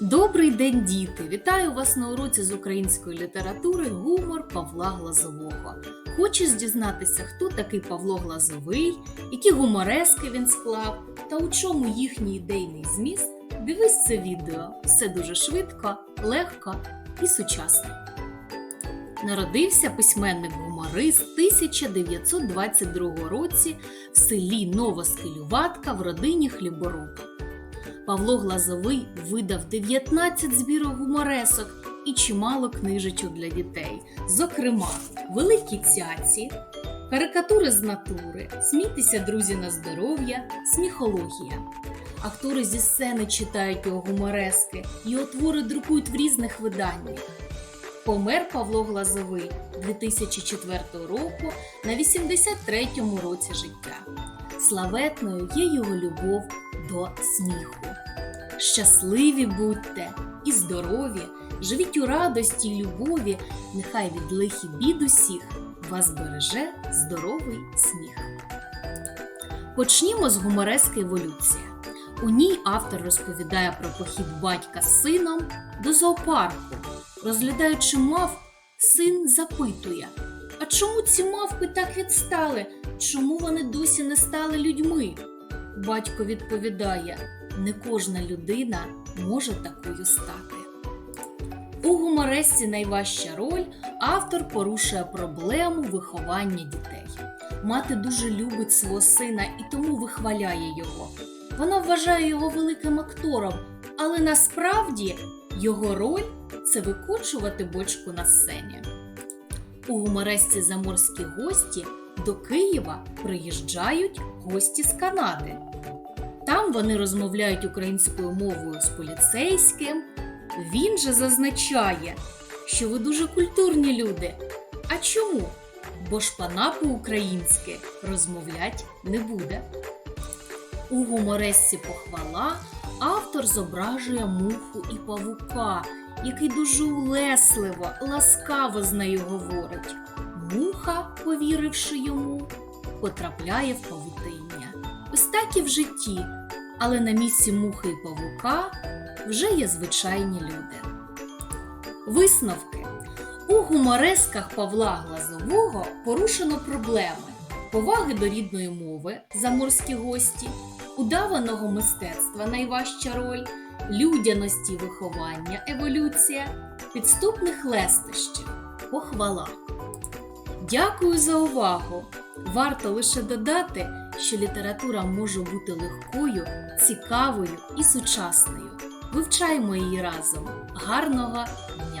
Добрий день, діти! Вітаю вас на уроці з української літератури Гумор Павла Глазового. Хочеш дізнатися, хто такий Павло Глазовий, які гуморески він склав та у чому їхній ідейний зміст? Дивись це відео. Все дуже швидко, легко і сучасно. Народився письменник-гуморист 1922 році в селі Новоскелюватка в родині хлібороба. Павло Глазовий видав 19 збірок гуморесок і чимало книжечок для дітей. Зокрема, Великі цяці, карикатури з натури, Смійтеся, друзі, на здоров'я, сміхологія. Актори зі сцени читають його гуморески, його твори друкують в різних виданнях. Помер Павло Глазовий 2004 року на 83-му році життя. Славетною є його любов до сміху. Щасливі будьте і здорові, живіть у радості й любові, нехай від лих і бід усіх вас береже здоровий сміх. Почнімо з гуморески еволюція. У ній автор розповідає про похід батька з сином до зоопарку. Розглядаючи мав, син запитує: А чому ці мавпи так відстали? Чому вони досі не стали людьми? Батько відповідає: не кожна людина може такою стати. У гуморесці найважча роль автор порушує проблему виховання дітей. Мати дуже любить свого сина і тому вихваляє його. Вона вважає його великим актором, але насправді його роль це викочувати бочку на сцені. У гуморесці заморські гості до Києва приїжджають гості з Канади. Там вони розмовляють українською мовою з поліцейським. Він же зазначає, що ви дуже культурні люди. А чому? Бо ж пана по-українськи розмовлять не буде. У гуморесці похвала автор зображує муху і павука, який дуже улесливо, ласкаво з нею говорить. Муха, повіривши йому, потрапляє в павутиння. Ось так і в житті, але на місці мухи і павука вже є звичайні люди. Висновки у гуморесках Павла Глазового порушено проблеми поваги до рідної мови, заморські гості, удаваного мистецтва найважча роль, людяності виховання, еволюція, підступних лестощів, похвала. Дякую за увагу! Варто лише додати, що література може бути легкою, цікавою і сучасною. Вивчаємо її разом. Гарного дня!